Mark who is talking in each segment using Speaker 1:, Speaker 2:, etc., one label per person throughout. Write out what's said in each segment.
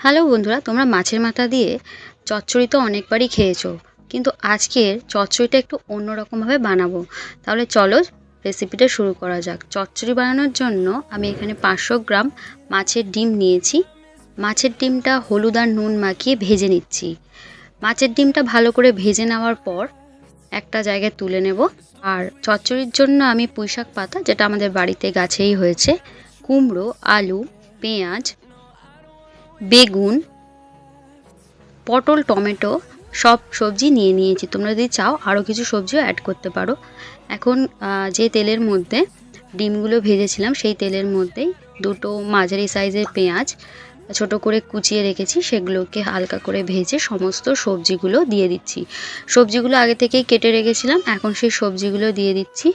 Speaker 1: Hello বন্ধুরা, তোমরা মাছের মাথা দিয়ে চচ্চড়ি তো অনেকবারই খেয়েছো, কিন্তু আজকের চচ্চড়িটা একটু অন্যরকমভাবে বানাবো। তাহলে চলো রেসিপিটা শুরু করা যাক। চচ্চড়ি বানানোর জন্য আমি এখানে পাঁচশো গ্রাম মাছের ডিম নিয়েছি। মাছের ডিমটা হলুদ আর নুন মাখিয়ে ভেজে নিচ্ছি। মাছের ডিমটা ভালো করে ভেজে নেওয়ার পর একটা জায়গায় তুলে নেব। আর চচ্চড়ির জন্য আমি পুঁইশাক পাতা, যেটা আমাদের বাড়িতে গাছেই হয়েছে, কুমড়ো, আলু, পেঁয়াজ বেগুন, পটল, টমেটো, সব সবজি নিয়ে নিয়েছি। তোমরা যদি চাও আরও কিছু সবজিও অ্যাড করতে পারো। এখন যে তেলের মধ্যে ডিমগুলো ভেজেছিলাম, সেই তেলের মধ্যেই দুটো মাঝারি সাইজের পেঁয়াজ ছোট করে কুচিয়ে রেখেছি, সেগুলোকে হালকা করে ভেজে সমস্ত সবজিগুলো দিয়ে দিচ্ছি। সবজিগুলো আগে থেকেই কেটে রেখেছিলাম, এখন সেই সবজিগুলো দিয়ে দিচ্ছি।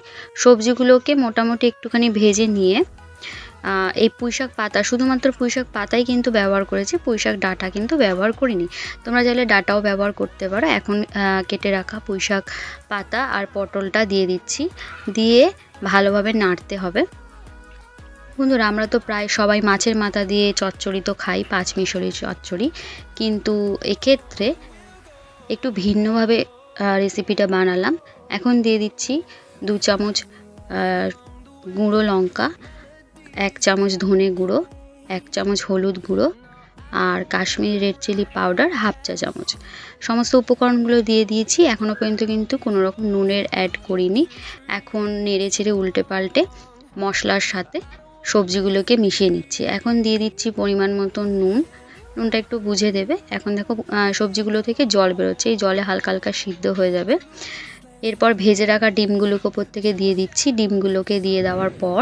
Speaker 1: সবজিগুলোকে মোটামুটি একটুখানি ভেজে নিয়ে এই পুঁইশাক পাতা, শুধুমাত্র পুঁইশাক পাতাই কিন্তু ব্যবহার করেছি, পুঁইশাক ডাটা কিন্তু ব্যবহার করিনি। তোমরা চাইলে ডাটাও ব্যবহার করতে পারো। এখন কেটে রাখা পুঁইশাক পাতা আর পটলটা দিয়ে দিচ্ছি। দিয়ে ভালোভাবে নাড়তে হবে। বন্ধুরা, আমরা তো প্রায় সবাই মাছের মাথা দিয়ে চচ্চড়ি তো খাই, পাঁচ মিশরি চচ্চড়ি। কিন্তু এক্ষেত্রে একটু ভিন্নভাবে রেসিপিটা বানালাম। এখন দিয়ে দিচ্ছি দু চামচ গুঁড়ো লঙ্কা এক চামচ ধনে গুঁড়ো, এক চামচ হলুদ গুঁড়ো আর Kashmiri red chilli powder half চা চামচ। সমস্ত উপকরণগুলো দিয়ে দিয়েছি এখনও পর্যন্ত কিন্তু কোনো রকম নুনের অ্যাড করিনি। এখন নেড়ে ছেড়ে উল্টে পাল্টে মশলার সাথে সবজিগুলোকে মিশিয়ে নিচ্ছি। এখন দিয়ে দিচ্ছি পরিমাণ মতো নুন। নুনটা একটু বুঝে দেবে। এখন দেখো সবজিগুলো থেকে জল বেরোচ্ছে। এই জলে হালকা হালকা সিদ্ধ হয়ে যাবে। এরপর ভেজে রাখা ডিমগুলোকে ওপর থেকে দিয়ে দিচ্ছি। ডিমগুলোকে দিয়ে দেওয়ার পর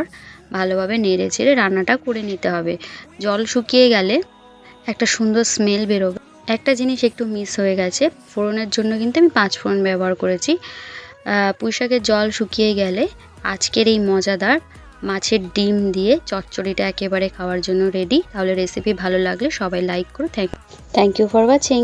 Speaker 1: ভালোভাবে নেড়ে চেড়ে রান্নাটা করে নিতে হবে। জল শুকিয়ে গেলে একটা সুন্দর স্মেল বেরোবে। একটা জিনিস একটু মিস হয়ে গেছে, ফোড়নের জন্য কিন্তু আমি পাঁচ ফোড়ন ব্যবহার করেছি। পুঁইশাকের জল শুকিয়ে গেলে আজকের এই মজাদার মাছের ডিম দিয়ে চচ্চড়িটা একেবারে খাওয়ার জন্য রেডি তাহলে রেসিপি ভালো লাগলে সবাই লাইক করো। Thank thank you for watching